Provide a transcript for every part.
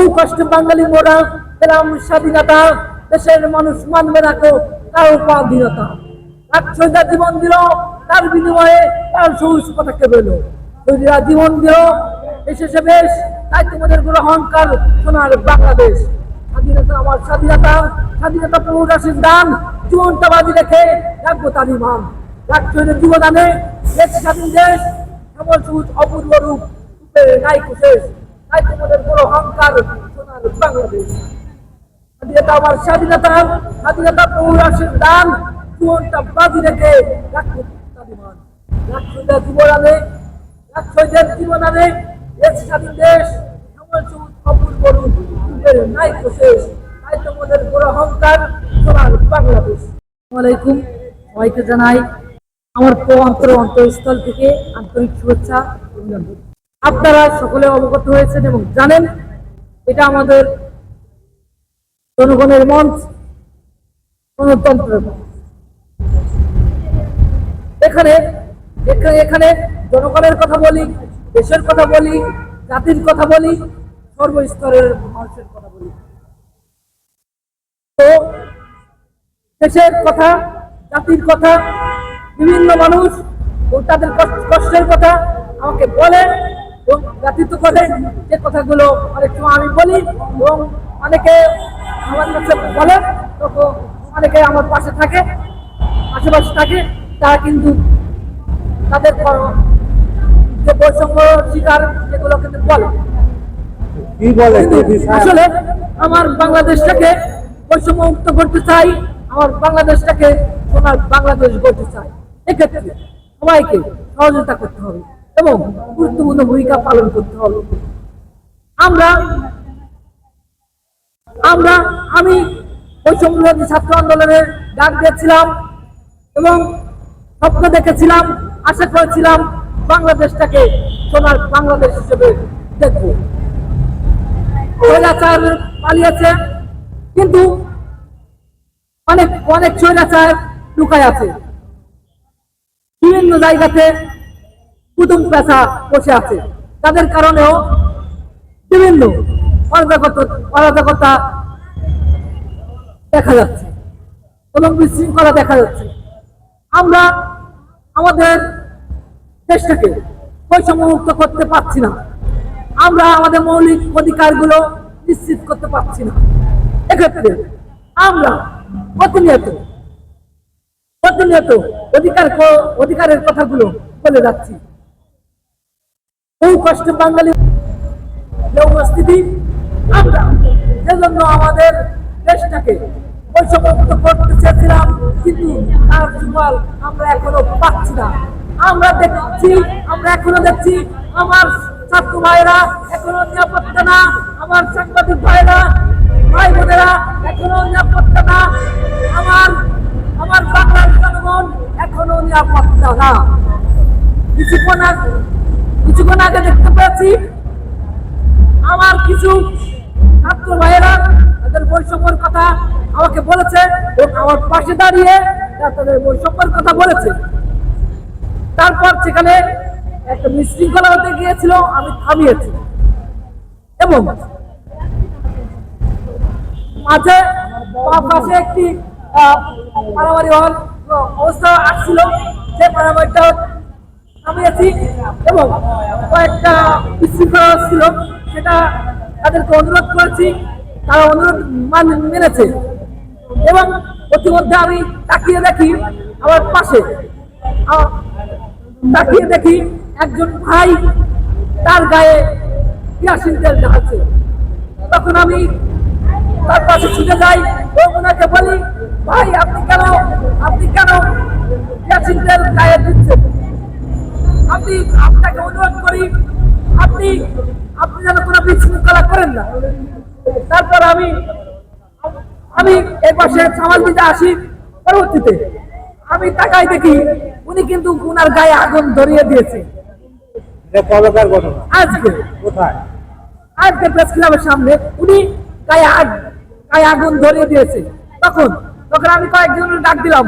বহু কষ্টে বাঙালি মোরা পেলাম স্বাধীনতা, দেশের মানুষ মানবে কারও স্বাধীনতা এক শহীদা জীবন দিল, তার বিনিময়ে তার সবুজ পতাকা পেল জীবন দিল এসেছে বেশ, তাই তোমাদের অহংকার সোনার বাংলাদেশ। স্বাধীনতা আমার স্বাধীনতা স্বাধীনতা প্রভু রাশির দান, জীবনটা বাজি রেখে রাখব তার ইমান এক শহীদের জীবদানে, দেশ স্বাধীন দেশ এমন সবুজ অপূর্ব রূপ নাই শেষ। তাই বড় অহংকার সোনার বাংলাদেশ। আমার স্বাধীনতা স্বাধীনতা প্রভু দান জীবনটা বাজি রেখে এক শহীদের জীবনানে এক শহীদের দেশ, স্বাধীন দেশ এমন সবুজ রূপ রূপের নাই শেষ। তাই বড় অহংকার সোনার বাংলাদেশ। আলাইকুম, সবাইকে জানাই আমার অন্তর অন্তরস্থল থেকে আন্তরিক শুভেচ্ছা, অভিনন্দন। আপনারা সকলে অবগত হয়েছেন এবং জানেন এটা আমাদের জনগণের মঞ্চ, গণতন্ত্রের এখানে এখানে জনগণের কথা বলি, দেশের কথা বলি, জাতির কথা বলি, সর্বস্তরের মানুষের কথা বলি। তো, দেশের কথা, জাতির কথা, বিভিন্ন মানুষ তাদের কষ্ট- কষ্টের কথা আমাকে বলে। এবং ব্যতীত করে যে কথাগুলো অনেক সময় আমি বলি এবং অনেকে আমার কাছে বলে তখন অনেকে আমার পাশে থাকে আশেপাশে থাকে তারা কিন্তু তাদের যে বৈষম্য শিকার সেগুলো কিন্তু বলে? আসলে আমার বাংলাদেশটাকে বৈষম্য মুক্ত করতে চাই আমার বাংলাদেশটাকে সোনার বাংলাদেশ করতে চাই। এক্ষেত্রে সবাইকে সহযোগিতা করতে হবে। এবং গুরুত্বপূর্ণ ভূমিকা পালন করতে হবে। আমরা আমরা, আমি বৈষম্য বিরোধী ছাত্র আন্দোলনের ডাক দিয়েছিলাম এবং স্বপ্ন দেখেছিলাম, আশা করেছিলাম বাংলাদেশটাকে সোনার বাংলাদেশ হিসেবে দেখব। স্বৈরাচার পালিয়েছে, কিন্তু অনেক অনেক স্বৈরাচার লুকায় আছে। বিভিন্ন জায়গাতে কুটুম পেশা বসে আছে। তাদের কারণেও বিভিন্ন অরাজকতা দেখা যাচ্ছে। এবং বিশৃঙ্খলা দেখা যাচ্ছে। আমরা আমাদের দেশটাকে বৈষম্যমুক্ত করতে পারছি না। আমরা আমাদের মৌলিক অধিকারগুলো নিশ্চিত করতে পারছি না। এক্ষেত্রে আমরা প্রতিনিয়ত প্রতিনিয়ত অধিকার অধিকারের কথাগুলো বলে যাচ্ছি। কষ্ট বাঙালি উপস্থিতি। আমরা সেজন্য আমাদের দেশটাকে বৈষম্যমুক্ত করতে চেয়েছিলাম, কিন্তু তার সুফল আমরা এখনও পাচ্ছি না। আমরা দেখছি, আমরা এখনও দেখছি, আমার ছাত্র ভাইরা এখনও নিরাপত্তা না, আমার সাংবাদিক ভাইরা ভাই বোনেরা এখনও নিরাপত্তা না, আমার আমার বাংলার জনগণ এখনও নিরাপত্তা না। কিছুক্ষণ আগে কিছুক্ষণ আগে দেখতে পেয়েছি। আমার কিছু ছাত্র ভাইয়েরা, তাদের বৈষম্যের কথা আমাকে বলেছে আমার পাশে দাঁড়িয়ে তাদের বৈষম্যের কথা বলেছে। তারপর সেখানে একটা বিশৃঙ্খলা হতে গিয়েছিল, আমি থামিয়েছি। এবং মাঝে পাশে একটি মারামারি হওয়ার অবস্থা আসছিল। সে মারামারিটা নামিয়েছি এবং কয়েকটা বিশৃঙ্খলা ছিল সেটা তাদেরকে অনুরোধ করেছি, তারা অনুরোধ মান- মেনেছে। এবং প্রতিমধ্যে আমি তাকিয়ে দেখি আমার পাশে তাকিয়ে দেখি একজন ভাই তার গায়ে কেরাসিন তেল ঢালছে। তখন আমি তার পাশে ছুটে যাই ওনাকে বলি, ভাই, আপনি কেন আপনি কেন আপনি আপনাকে অনুরোধ করি আপনি আপনি যেন কোনো বিশৃঙ্খলা করেন না। তারপর আমি আমি এই পাশে সামাল দিতে আসি পরবর্তীতে। আমি তাকাই দেখি উনি কিন্তু উনার গায়ে আগুন ধরিয়ে দিয়েছে। আজকে। কোথায়? আজকে প্রেস ক্লাবের সামনে উনি গায়ে গায়ে আগুন ধরিয়ে দিয়েছে। তখন তখন আমি কয়েকজনের ডাক দিলাম।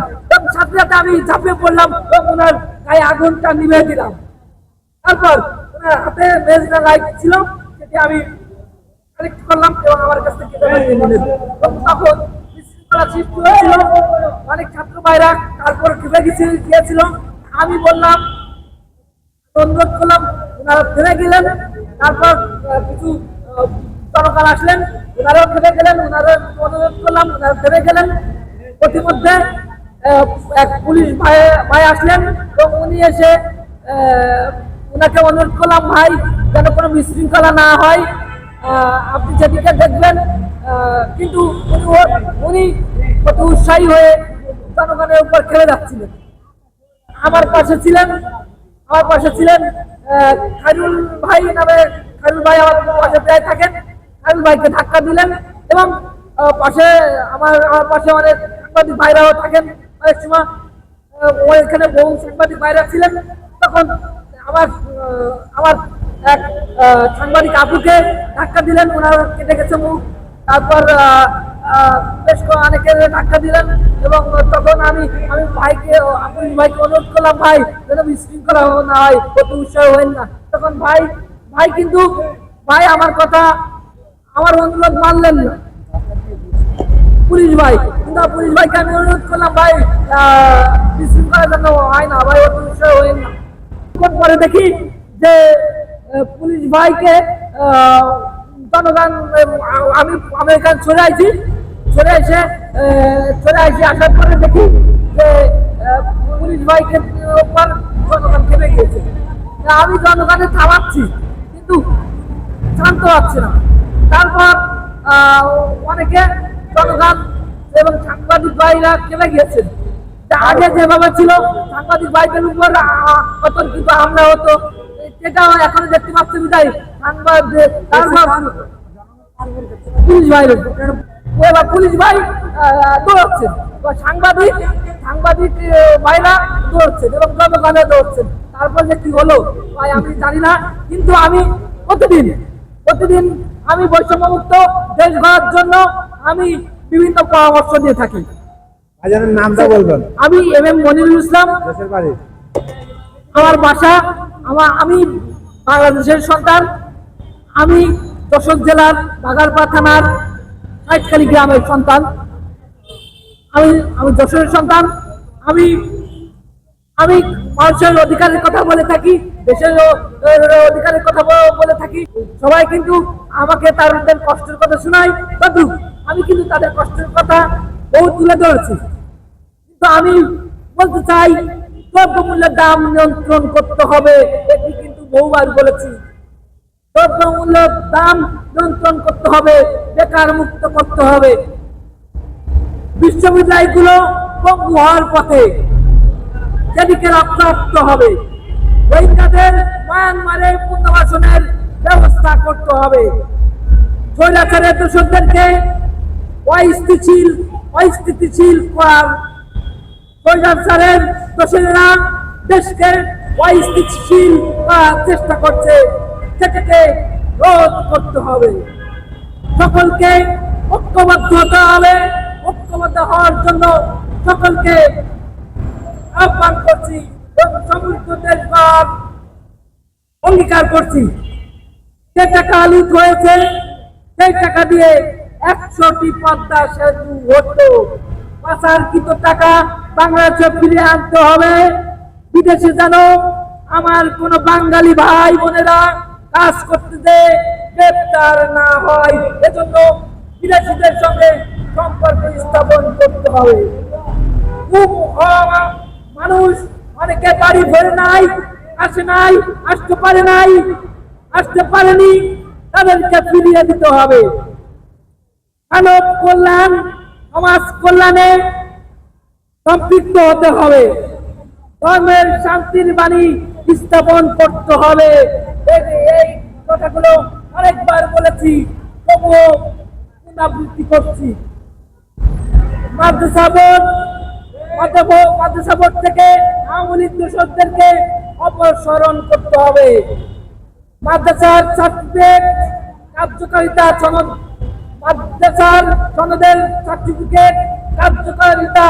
সাথে সাথে আমি ঝাঁপিয়ে পড়লাম এবং ওনার গায়ে আগুনটা নিভে দিলাম। তারপর ওনার হাতে মেজটা লাইট ছিল সেটি আমি কালেক্ট করলাম এবং আমার কাছ থেকে তখন অনেক ছাত্র ভাইরা তারপর খেপে গেছিল গিয়েছিল। আমি বললাম অনুরোধ করলাম ওনারা ফেলে গেলেন তারপর কিছু জনগণ আসলেন ওনারাও ফেলে গেলেন ওনারা অনুরোধ করলাম ওনারা ফেলে গেলেন। প্রতিমধ্যে আহ, এক পুলিশ ভাই ভাই আসলেন এবং উনি এসে ওনাকে অনুরোধ করলাম ভাই যেন কোনো বিশৃঙ্খলা না হয় আপনি যেদিকে দেখবেন কিন্তু উনি কত উৎসাহী হয়ে জনগণের উপর খেলে যাচ্ছিলেন। আমার পাশে ছিলেন আমার পাশে ছিলেন আহ, খায়রুল ভাই নামে খায়রুল ভাই আমার পাশে প্রায় থাকেন। খায়রুল ভাইকে ধাক্কা দিলেন এবং পাশে আমার আমার পাশে অনেক সাংবাদিক ভাইরাও থাকেন। অনেক সময় ওইখানে বহু সাংবাদিক ভাইরা ছিলেন। তখন আমার আমার এক সাংবাদিক আপুকে ধাক্কা দিলেন, ওনার কেটে গেছে মুখ। তারপর বেশ অনেকে ধাক্কা দিলেন এবং তখন আমি আমি ভাইকে আপনি ভাইকে অনুরোধ করলাম, ভাই, যেন বিশৃঙ্খলা না হয় কত উৎসাহ হবেন না। তখন ভাই ভাই কিন্তু, ভাই আমার কথা, আমার অনুরোধ মানলেন না। পুলিশ ভাই, কিন্তু পুলিশ ভাইকে আমি অনুরোধ করলাম, ভাই বিশৃঙ্খলা যেন হয় না, ভাই, অত উৎসাহ হবেন না। কিছুক্ষণ পরে দেখি যে পুলিশ ভাইকে জনগণ আমি আমি এখানে চলে আসি চলে এসে চলে আসি আসার পরে দেখি যে পুলিশ ভাইকে উপর জনগণ খেপে গিয়েছে। আমি জনগণের থামাচ্ছি, কিন্তু শান্ত হচ্ছে না। তারপর অনেকে জনগণ এবং সাংবাদিক ভাইরা কেটে গিয়েছেন আগে যেভাবে ছিল, সাংবাদিক ভাইদের উপর অতর্কিত হামলা হতো সেটাও এখন দেখতে পাচ্ছি তাই। পুলিশ ভাই এবার পুলিশ ভাই এবার সাংবাদিক সাংবাদিক ভাইরা দৌড়ছেন এবং জনগণে দৌড়ছেন তারপর যে কি হলো, ভাই, আমি জানি না, কিন্তু আমি প্রতিদিন প্রতিদিন আমি বৈষম্যমুক্ত দেশ গড়ার জন্য আমি বিভিন্ন পরামর্শ দিয়ে থাকি। ভাইজানের নামটা বলবেন। আমি এম এম মনিরুল ইসলাম। দেশের বাড়ি। আমার বাসা আমার আমি বাংলাদেশের সন্তান। আমি যশোর জেলার বাগারপা থানার সাইটখালী গ্রামের সন্তান। আমি আমি যশোরের সন্তান। আমি আমি মানুষের অধিকারের কথা বলে থাকি দেশের অধিকারের কথা বলে থাকি। সবাই কিন্তু আমাকে তাদের কষ্টের কথা শোনায়। তদু আমি কিন্তু তাদের কষ্টের কথা বহু তুলে ধরেছি। কিন্তু আমি বলতে চাই, দ্রব্যমূল্যের দাম নিয়ন্ত্রণ করতে হবে। এটি কিন্তু বহুবার বলেছি। দ্রব্যমূল্যের দাম নিয়ন্ত্রণ করতে হবে, বেকার মুক্ত করতে হবে। বিশ্ববিদ্যালয়গুলো পঙ্গু হওয়ার পথে সেদিকে রক্ষা রাখতে হবে, রোহিঙ্গাদের মায়ানমারে পুনর্বাসনের ব্যবস্থা করতে হবে। স্বৈরাচারের দোষকদেরকে অস্থিতিশীল অস্থিতিশীল করার স্বৈরাচারের দোষীরা দেশকে অস্থিতিশীল চেষ্টা করছে। সেটাকে রোধ করতে হবে। সকলকে ঐক্যবদ্ধ হতে হবে। ঐক্যবদ্ধ হওয়ার জন্য সকলকে আহ্বান করছি এবং সমৃদ্ধ দেশ গড়ার অঙ্গীকার করছি। যে টাকা লুট হয়েছে, সেই টাকা দিয়ে একশোটি পদ্মা সেতু হতো পাচারকৃত টাকা বাংলাদেশে ফিরিয়ে আনতে হবে। বিদেশে যেন আমার কোন বাঙালি ভাই বোনেরা কাজ করতে যে গ্রেপ্তার না হয়। এজন্য বিদেশিদের সঙ্গে সম্পর্ক স্থাপন করতে হবে। খুব মানুষ অনেকে বাড়ি ভরে নাই, আসে নাই, আসতে পারে নাই, আসতে পারেনি, তাদেরকে ফিরিয়ে দিতে হবে। মানব কল্যাণ, সমাজ কল্যাণে সম্পৃক্ত হতে হবে। ধর্মের শান্তির বাণী স্থাপন করতে হবে। এই- কথাগুলো অনেকবার বলেছি, তবুও পুনরাবৃত্তি করছি। মাদ্রাসা বোর্ড থেকে আওয়ামী লীগ অপসারণ করতে হবে। মাদ্রাসার সার্টিফিকেট, কার্যকারিতা সনদ, মাদ্রাসার সনদের সার্টিফিকেট, কার্যকারিতা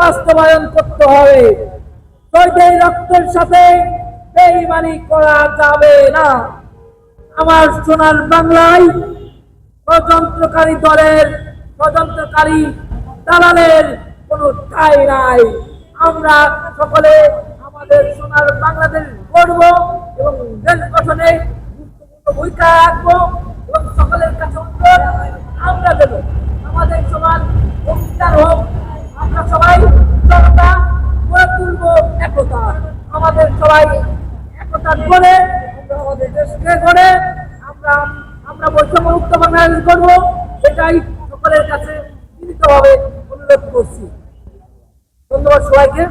বাস্তবায়ন করতে হবে। শহীদের রক্তের সাথে বেইমানি করা যাবে না। আমার সোনার বাংলায় ষড়যন্ত্রকারী দলের ষড়যন্ত্রকারী দালালের কোনো ঠাঁই নাই। আমরা সকলে আমাদের সোনার বাংলাদেশ গড়ব এবং দেশ গঠনে গুরুত্বপূর্ণ ভূমিকা রাখব এবং সকলের কাছে আমরা দেব আমাদের সমান অঙ্গীকার হোক আমরা সবাই জনতা গড়ে তুলব একতা আমাদের সবাই একতা গড়ে আমরা আমাদের দেশকে গড়ে আমরা আমরা বৈষম্য মুক্ত করব এটাই সকলের কাছে বিনীতভাবে অনুরোধ করছি। ধন্যবাদ সবাইকে।